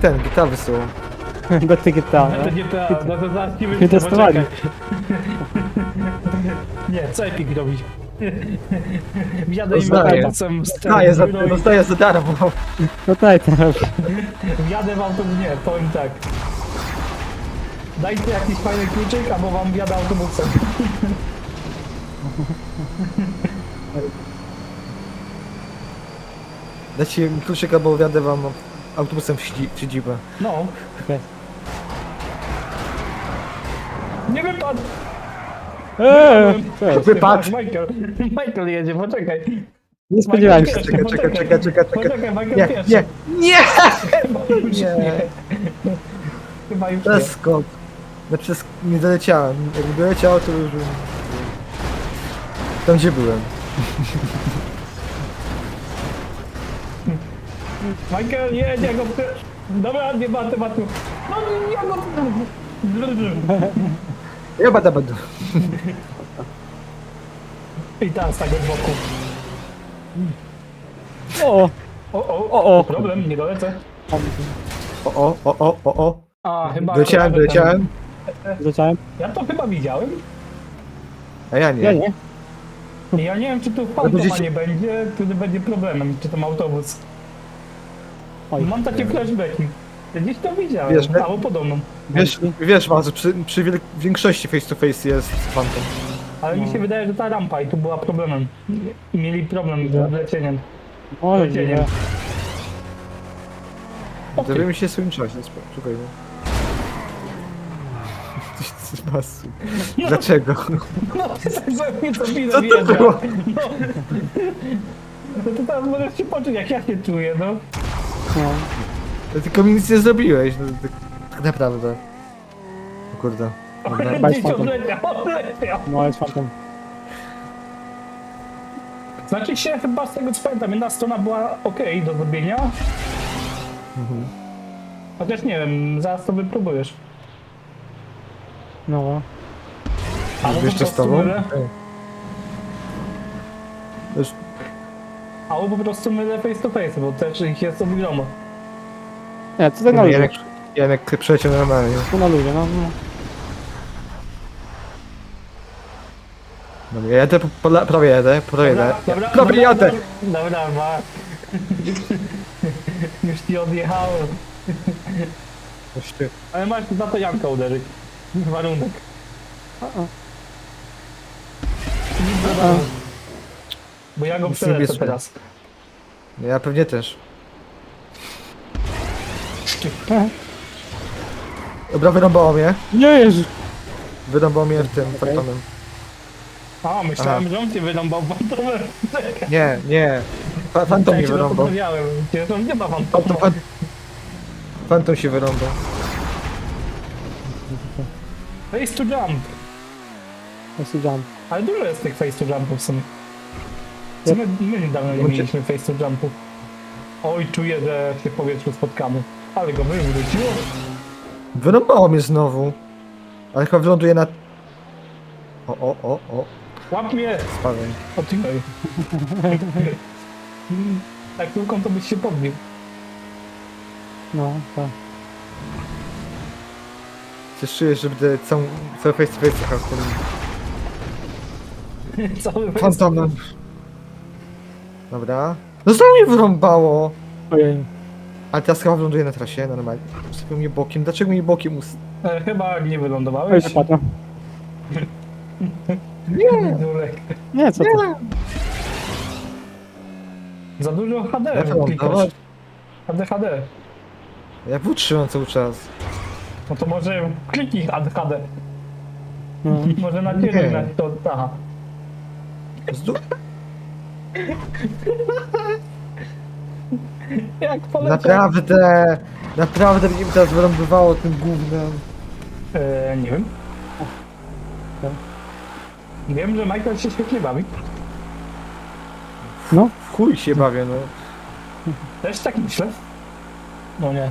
ten, gitawy są. Do ty GTA. GTA, no to zaraz nie testowali. Nie, co Epic robi? Wjadę im Dostaję. autobusem z Dostaję za, no i dostaję za darmo. No daj teraz. wjadę w autobus, nie, powiem tak. Dajcie jakiś fajny kluczyk, albo wam wjadę autobusem. Dajcie mi kluczyk, albo wjadę wam autobusem w sidzi- w siedzibę. No, nie wypadł! Eee, cześć. Wypadł. Michael, Michael jedzie, poczekaj. Nie spodziewałem się. Czekaj, czekaj, czekaj, czekaj, czekaj. Poczekaj, Michael Nie, pierwszy. nie, nie! Chyba już Nie. nie. Chyba już To nie. jest skok. Znaczy, sk- nie doleciałem. Jakby doleciało, to już bym... Tam, gdzie byłem. Michael, nie, nie go... Dobra, nie ma tematu. No, ja go... Ja bada bada. I teraz tak od boku. O, O, o, O, o. Problem, nie dolecę. O, o, o, o, o, o. A, chyba... Doleciałem, akurat ten- doleciałem. zacząłem. Ja to chyba widziałem. A ja nie. Ja nie. Ja nie wiem, czy tu będziecie- nie będzie, który będzie problemem, czy tam autobus. Oj. Mam takie flashbacki. Ja Gdzieś to widziałem, Wiesz, albo podobną. Wiesz, wiesz Mazu, przy, przy wiel- większości face to face jest Phantom. Ale mi się wydaje, że ta rampa i tu była problemem. I mieli problem z lecieniem. Oj, Lecieniem. nie. O ty, mi się swoim czasie, słuchaj. Coś z masu. Dlaczego? No, za mnie to widzę, Co to było? No. No to teraz możesz się poczuć, jak ja się czuję, no. No. Ty tylko mi nic nie zrobiłeś, no, tak, tak naprawdę. O kurde. Dobra, Gdzieś fantom. odleciał, odleciał. No jest fantom. Znaczy się chyba z tego co pamiętam, jedna strona była ok do zrobienia. Chociaż nie wiem, zaraz to wypróbujesz. No. Albo Jeszcze po z prostu tobą? Ej. Już, albo po prostu mylę face to face, bo też ich jest ogromo. Nie, tutaj na luzie. Janek, Janek przeleciał normalnie. Tu na luzie, no. no. Dobra, ja jadę, po, prawie jadę, prawie jadę. Dobra, Prawie jadę! Dobra, dobra, ma. Już ci ty. Ale masz za to Janka uderzyć. Warunek. A, a. Nic za darmo. Bo ja go Nic nie przelecę bierzmy. teraz. Ja pewnie też. Dobra, wyrąbało mnie. Nie, Jezu. Wyrąbało mnie w tym Phantomem. A, myślałem, że on cię wyrąbał fantomem. Nie, nie. Fa- Phantom mnie wyrąbał. Przecież on nie ma Phantom, fantoma. fan... Phantom się wyrąbał. Face to jump. Jest jump. Ale dużo jest tych face to jumpów w sumie. Co my, my niedawno nie mieliśmy face to jumpu. Oj, czuję, że się w powietrzu spotkamy. Ale go wywróciło. Wyrąbało mnie znowu. Ale chyba wyląduje na... O, o, o, o. Łap mnie! Spadaj. O ty Tak piłką to byś się podbił. No, tak. Coś czuję, że będę całą, cały face to face jechał z tym Cały face. Dobra. No znowu mnie wyrąbało. Ojej. Ale teraz chyba wyląduje na trasie, normalnie. Ustawił mnie bokiem. Dlaczego mnie bokiem ust... E, Chyba nie Oj, wylądowałeś. wypadło. Nie! Dulek. Nie, co ty? Nie! Za dużo HD klikasz. HD, HD. Ja W trzymam cały czas. No to może kliknij HD, HD. No. Może na Nie. na to. Aha. Zdu... Jak poleciał. Naprawdę! Naprawdę mnie teraz wyrąbywało tym gównem. E, nie wiem. Tak. Wiem, że Michael się świetnie bawi. No. Chuj się bawię, no. Też tak myślę. No nie.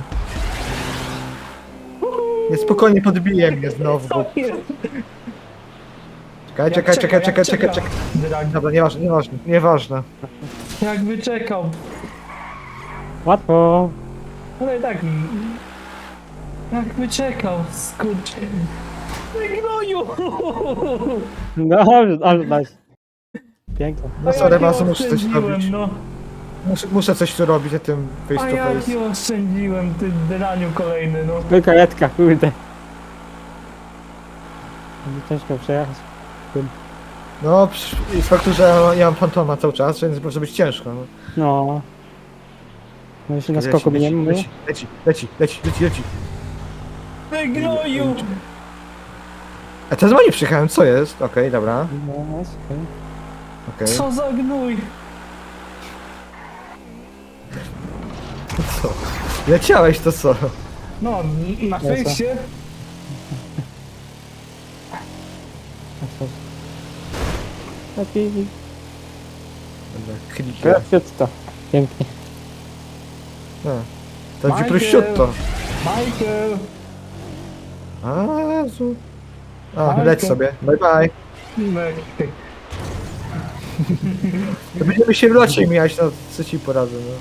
Nie, spokojnie podbije mnie znowu, bo... Co jest? Czekaj, czekaj, czeka, czekaj, czekaj, czekaj, czeka. czekaj. Dobra, nieważne, nieważne, nieważne. Jak wyczekał. Łatwo. Ale i tak... mm, Jak wyczekał, skurczy. Gnoju! Dobrze, dobrze, nice. Pięknie. No sorry, was muszę coś robić. No, Muszę, muszę coś tu robić na tym face a to jak face. nie oszczędziłem, ty draniu kolejny, no. Tylko jedka, kurde. Będzie ciężko przejechać. No, przy- i z faktu, że ja- mam fantoma cały czas, więc może być ciężko. No. No. No jeśli na skoku mnie leci, mówię. leci, leci, leci, leci, leci, leci. Ty gnoju! A teraz nie przyjechałem, co jest? Okej, dobra, No, jest, okej. okej. Co za gnój! Co? Leciałeś, to co? No, na fejsie Taki Dobra, klikę. prosciutto. Pięknie. No. To będzie Michael. prosciutto. Michael! A, Jezu. A, Michael. leć sobie. Bye bye. No, To będziemy się w locie mijać, no co ci poradzę, no.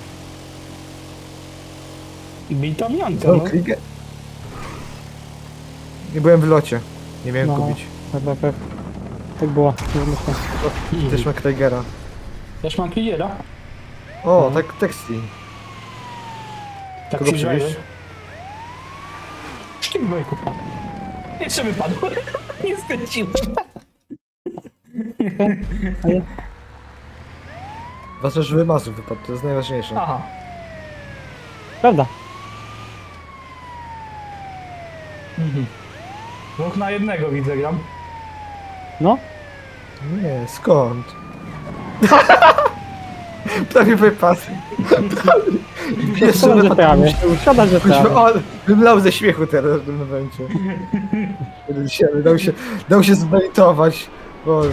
Bita mianka, No, no. klikę. Nie byłem w locie. Nie miałem No. kupić. Chyba tak. Tak było. Też ma Krigera. Też mam kliera. O, tak teksti. Tak Kogo przywieźć? Sztyk gnojku. Jeszcze wypadł. Nie skręciłem. Ważne, że wymazów wypadł, to jest najważniejsze. Aha. Prawda. Mhm. Dwóch na jednego widzę gram. No. Nie, skąd? Prawie wypadł. Jeszcze Szkoda, że prawie. Szkoda, że prawie. o, bym lał ze śmiechu teraz w tym momencie. Dał się, dał się zbejtować. Boże.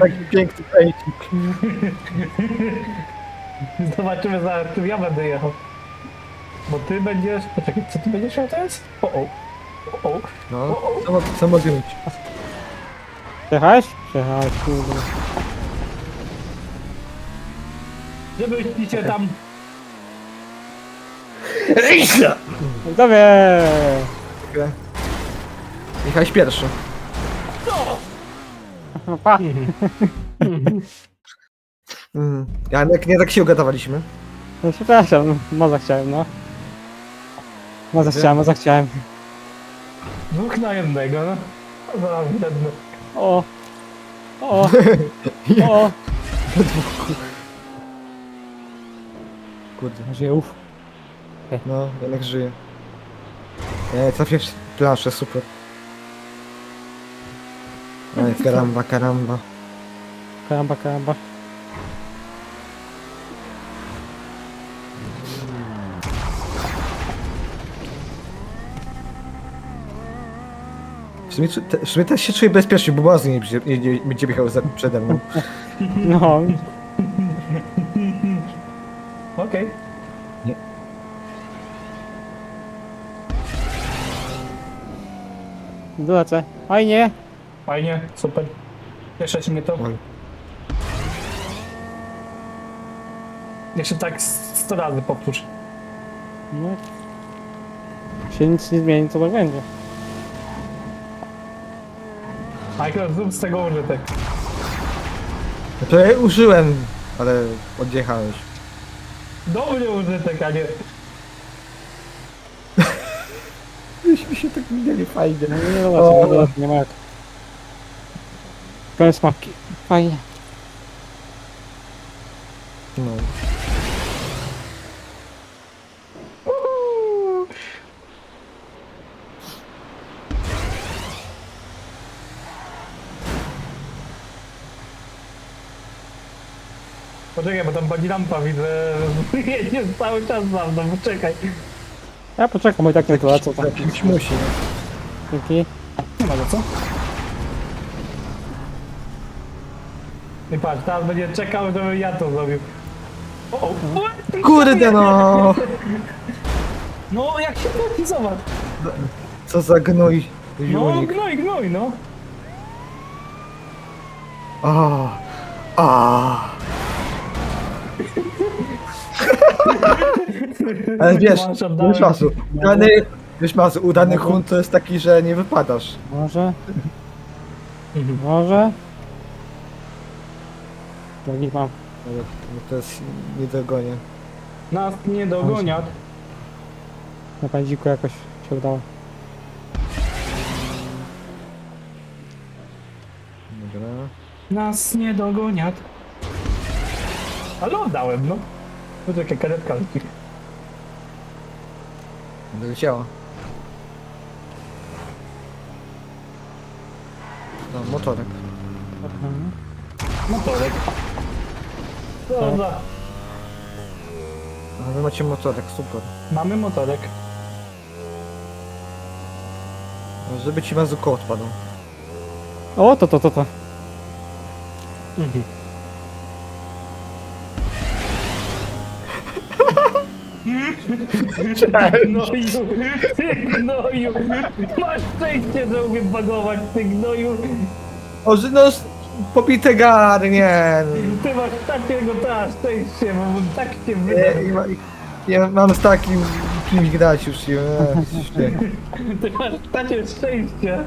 Taki piękny fejcik. Zobaczymy za którym ja będę jechał. Bo ty będziesz... Poczekaj, co ty będziesz miał teraz? O, o. O, o. No, co, mo- co mogę mieć? Przejechałeś? Przejechałeś, kurde. Żebyś cię tam... Dobie! Jechałeś pierwszy. No pa. Mm. Ja nie, nie tak się ugadawaliśmy. No, przepraszam, moza chciałem, no. Moza chciałem, moza chciałem. Dwóch na jednego, no. Zaraz wredny. O! O! O! Kurde. Uff. No, jednak żyje. Nie, trafisz planszę, super. Ej, karamba, karamba. Karamba, karamba. Sumie, te, w sumie też się czuję bezpiecznie, bo Bazy nie będzie, nie, nie będzie jechał za, przede mną. No, Okej. dolecę. Fajnie. Fajnie, super. Cieszę się mnie to. Oj. Jeszcze tak 100 razy powtórz. No. Się nic nie zmieni, to tak będzie. Michael, zrób z tego użytek. No to ja użyłem, ale odjechałeś. Dobry użytek, a nie... Myśmy się tak minęli fajnie. No nie dolecę, nie dolecę, nie ma jak. Koniec mapki. Fajnie. No. Poczekaj, bo tam bagi lampa widzę, jedzie cały czas za mną, poczekaj. Ja poczekam, bo i tak nie dolecę. Tak. Kimś musi. no. Dzięki. Nie ma za co. I patrz, teraz będzie czekał, żebym ja to zrobił. O, o, o, Kurde no! No, jak się trafi, zobacz. Co za gnój. No, gnoj, gnoj, no. A, a. Ale wiesz, Masz, oddałem. wiesz masu, udany, wiesz masu, udany hunt to jest taki, że nie wypadasz. Może, Mhm. może. Drogi mam. Ale To jest nie dogonię. Nas nie dogoniat. Na pędziku jakoś się udało. Dobra. Nas nie dogoniat. Ale oddałem, no. Poczekaj, karetka leci. Doleciała. No, motorek. Motorek. Dobra, A wy macie motorek, super. mamy motorek. No, Żeby ci mazuko odpadł. O, to, to, to, to. Mhm. Gnoju, ty gnoju, masz szczęście, że umiem bagować, ty gnoju. O, że no, s- pobite gary, nie. Ty masz takiego ta szczęście, bo tak cię no. wydał. Ja, ja mam z takim kimś grać już. Nie. Ty masz takie szczęście.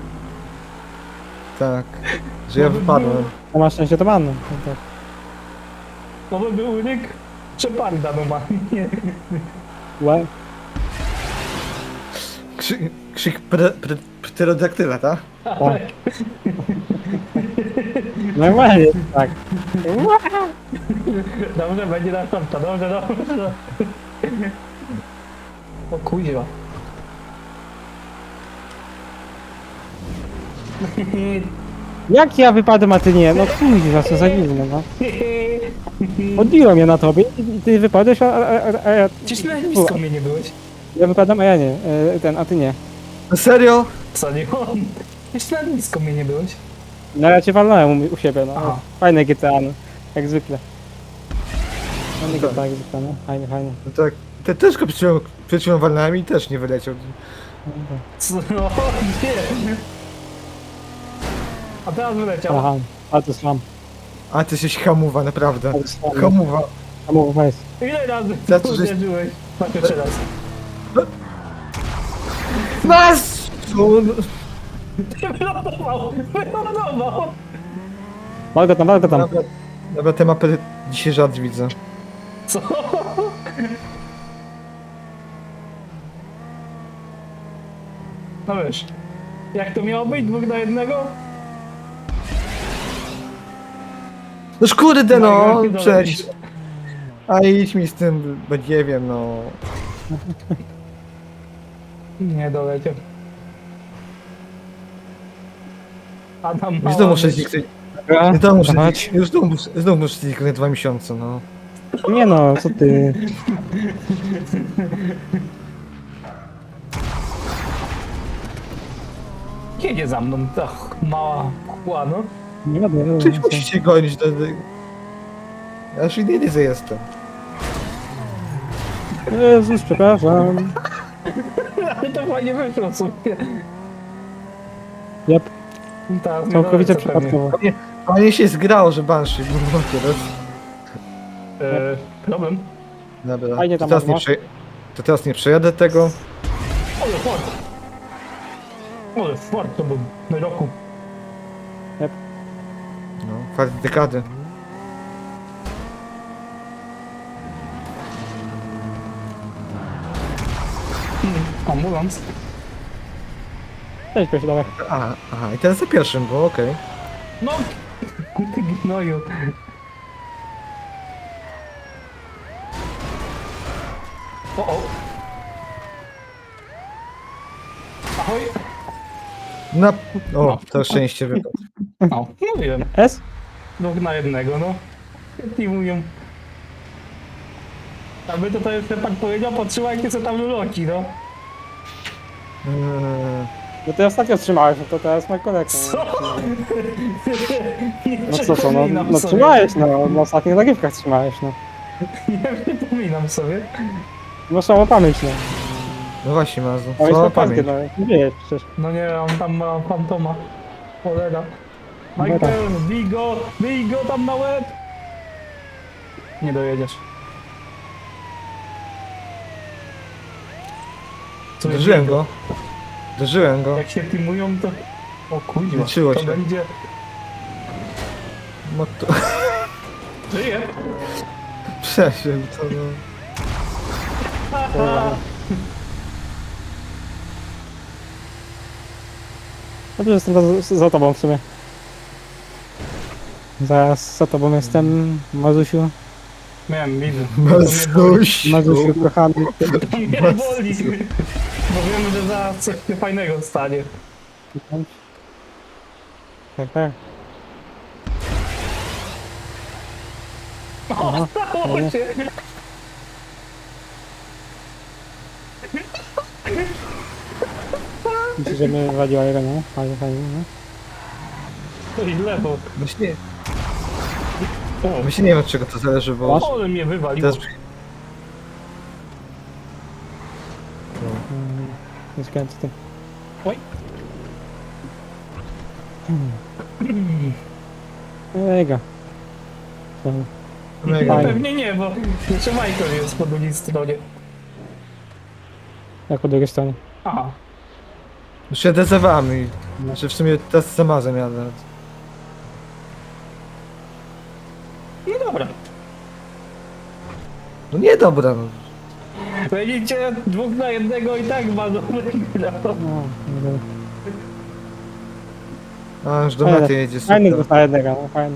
Tak, że ja wypadłem. A masz szczęście to manno. Tak. To by był ryk Czepanda normalnie. Łe. Krzyk, krzyk pre, pre, pterodaktyla, tak? Tak. Normalnie, tak. Dobrze, będzie następna, dobrze, dobrze. O kuźwa. Jak ja wypadłem, a ty nie? No kurwa, co za dziwne, no. Odbiło mnie na tobie i ty wypadłeś, a, a, a, a ja... Czyż na blisko mnie nie byłeś? Ja wypadam, a ja nie. E, Ten, a ty nie. No serio? Co nie on? Jeszcze na blisko mnie nie byłeś? No ja cię walnąłem u, u siebie, no. Aha. Fajne GTA, no. Jak zwykle. Fajne GTA, jak zwykle, no. Fajnie, fajnie. No tak, te też go walnąłem i też nie wyleciał. Co? O, nie. A teraz wyleciał. Aha, a to slam. A ty jesteś hamuwa, naprawdę. Slam. Hamuwa. A mów, weź. Ile razy Za tu to, że- uderzyłeś? Tak jeszcze raz. Nas! Wylądował! Wylądował! Walgo tam, walgo tam. Dobra, dobra, te mapy dzisiaj rzadko widzę. Co? No wiesz, jak to miało być? Dwóch na jednego? No kurde no, Dobra, przecież. A idź mi z tym, bo nie wiem no. Nie doleciał. Adam Już znowu muszę zniknąć. Dobra, Już znowu muszę dawać. zniknąć. Już znowu muszę- znowu muszę zniknąć dwa miesiące, no. Nie no, co ty. Jedzie za mną ta ch- mała chła, no. Nie wiadomo. Przecież musicie gonić do... do... Ja już inny nie jestem. Jezus, przepraszam. Ale to fajnie wyszło sobie. Jep, Teraz nie całkowicie przypadkowo. Panie się zgrało, że Banshee był teraz. E, problem? Dobra, Fajnie to tam teraz, nie masz. prze... to teraz nie przejadę tego. Ale fort! Ale fort to był na roku. Fakt dekady. Ambulans. Cześć, proszę, dawaj. Aha, aha, i teraz za pierwszym było, okej. No! Ty gnoju. O, o. Ahoj. Na... O, to szczęście wypadło. No, mówiłem. S? Dwóch na jednego, no. I mówią. Aby tutaj jeszcze pan powiedział, potrzymajcie sobie tam luloki, no. Eee, No ty ostatnio trzymałeś, no to teraz ma kolega. Co? Nie No co, co, no, przypominam no sobie. trzymałeś, no, na ostatnich nagrywkach trzymałeś, no. Nie przypominam sobie. Masz samą pamięć, no. no właśnie, Mazu. Co jest ma pamięć, pamięć? no. Nie wiesz przecież. No nie, on tam ma fantoma. Cholera. Dobra. Michael, bij go, bij go tam na łeb! Nie dojedziesz. Co innego. go. Uderzyłem go. Jak się teamują, to... O kurwa, Liczyło to się. będzie... No to... Żyje. Przeszedł to no. Dobrze, że jestem za, za tobą w sumie. Zaraz za tobą jestem, Mazusiu. Miałem widzę. Mazusiu. Mazusiu, kochany. To mnie boli. Bo wiem, że zaraz coś fajnego stanie. Tak, tak. O, stało się. Myślę, że mnie waliła jego, no. Fajnie, fajnie, no. To źle, bo... Myślę, O, myślę, nie wiem od czego to zależy, bo... ale mnie wywaliło. Teraz... Mm, Nie skręcę ty. Oj. Mega. Fajnie. Pewnie nie, bo jeszcze Michael jest po drugiej stronie. Jak po drugiej stronie. Aha. Już jadę za wami. Znaczy w sumie teraz za mazem jadę. No dobra. No nie dobra, no. Będziecie dwóch na jednego i tak bardzo wygrał. No, nie wiem. A już do mety jedzie Fajny super. został jednego, no fajny.